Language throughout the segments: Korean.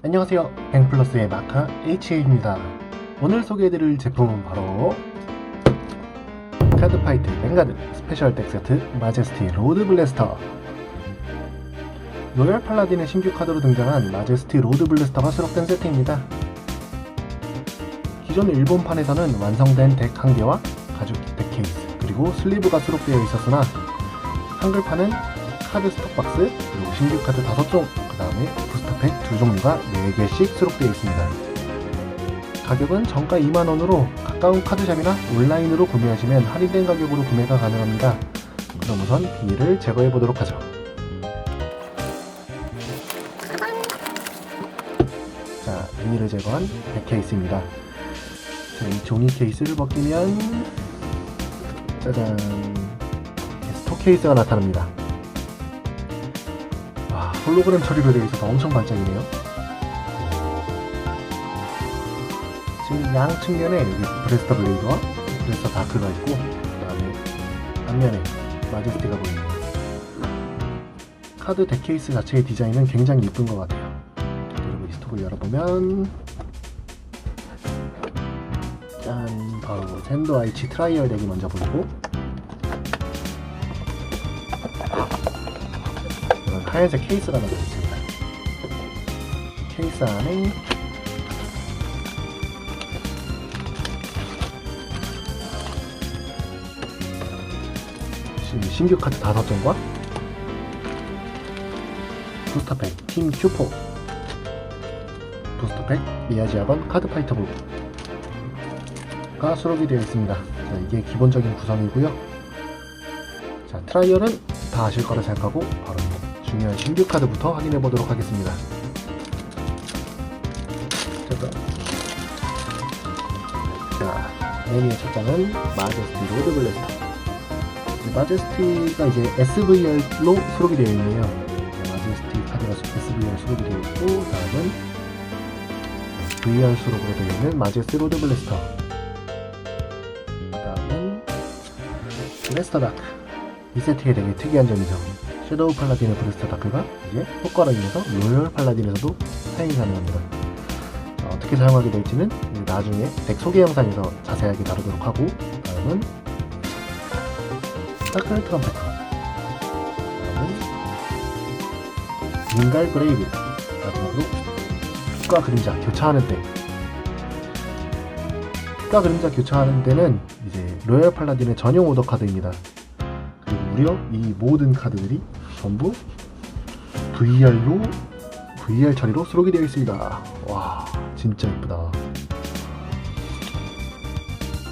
안녕하세요. 뱅플러스의 마카 HA입니다. 오늘 소개해드릴 제품은 바로 카드파이트 뱅가드 스페셜 덱 세트 마제스티 로드 블래스터 로얄 팔라딘의 신규 카드로 등장한 마제스티 로드 블래스터가 수록된 세트입니다. 기존 일본판에서는 완성된 덱한 개와 가죽 덱 케이스 그리고 슬리브가 수록되어 있었으나 한글판은 카드 스톡박스 그리고 신규 카드 5종 그 다음에 부스터팩 2종류가 4개씩 수록되어 있습니다. 가격은 정가 2만원으로 가까운 카드샵이나 온라인으로 구매하시면 할인된 가격으로 구매가 가능합니다. 그럼 우선 비닐을 제거해 보도록 하죠. 자, 비닐을 제거한 백 케이스입니다. 자, 이 종이 케이스를 벗기면 짜잔 스톡 케이스가 나타납니다. 와, 홀로그램 처리로 되어 있어서 엄청 반짝이네요. 지금 양 측면에 여기 브레스터 블레이드와 브레스터 다크가 있고 그 다음에 앞면에 마제스티가 보입니다. 카드 덱 케이스 자체의 디자인은 굉장히 이쁜 것 같아요. 그리고 이 스톡을 열어보면 짠 바로 샌드 아이치 트라이얼 덱이 먼저 보이고 하얀색 케이스가 나져 있습니다. 케이스 안에 신- 신규 카드 5장과 부스터팩 팀 큐포 부스터팩 미야지아건 카드 파이터블가 수록이 되어 있습니다. 자, 이게 기본적인 구성이고요. 자, 트라이얼은 다 아실 거라 생각하고 바로 중요한 신규 카드부터 확인해 보도록 하겠습니다. 잠깐. 자, 메뉴의 첫 장은 마제스티 로드 블래스터. 이 마제스티가 이제 SVR로 수록이 되어 있네요. 네, 마제스티 카드가 SVR 수록이 되어 있고, 다음은 VR 수록으로 되어 있는 마제스티 로드 블래스터. 다음은 블래스터 다크. 이 세트가 되게 특이한 점이죠. 섀도우 팔라딘의 브레스터 다크가 이제 효과로 인해서 로열 팔라딘에서도 사용이 가능합니다. 어, 어떻게 사용하게 될지는 나중에 덱 소개 영상에서 자세하게 다루도록 하고 다음은 다크 트럼펫 다음은 윙갈 그레이브 마지막으로 빛과 그림자 교차하는 때 빛과 그림자 교차하는 때는 이제 로열 팔라딘의 전용 오더 카드입니다. 무려 이 모든 카드들이 전부 VR로 VR 처리로 수록이 되어 있습니다. 와 진짜 이쁘다.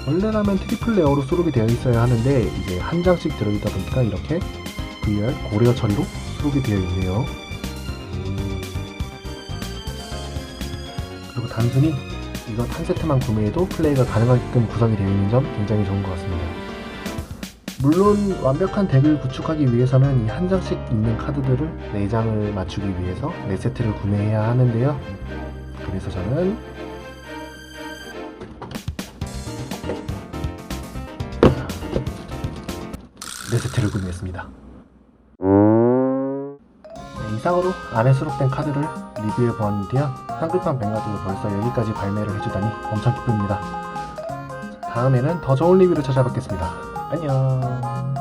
원래라면 트리플 레어로 수록이 되어 있어야 하는데 이제 한 장씩 들어있다 보니까 이렇게 VR 고레어 처리로 수록이 되어 있네요. 음. 그리고 단순히 이것 한 세트만 구매해도 플레이가 가능하게끔 구성이 되어 있는 점 굉장히 좋은 것 같습니다. 물론 완벽한 덱을 구축하기 위해서는 이 한 장씩 있는 카드들을 4장을 맞추기 위해서 4세트를 구매해야 하는데요. 그래서 저는 네 세트를 구매했습니다. 네, 이상으로 안에 수록된 카드를 리뷰해 보았는데요. 한글판 뱅가드도 벌써 여기까지 발매를 해주다니 엄청 기쁩니다. 다음에는 더 좋은 리뷰로 찾아뵙겠습니다. 안녕.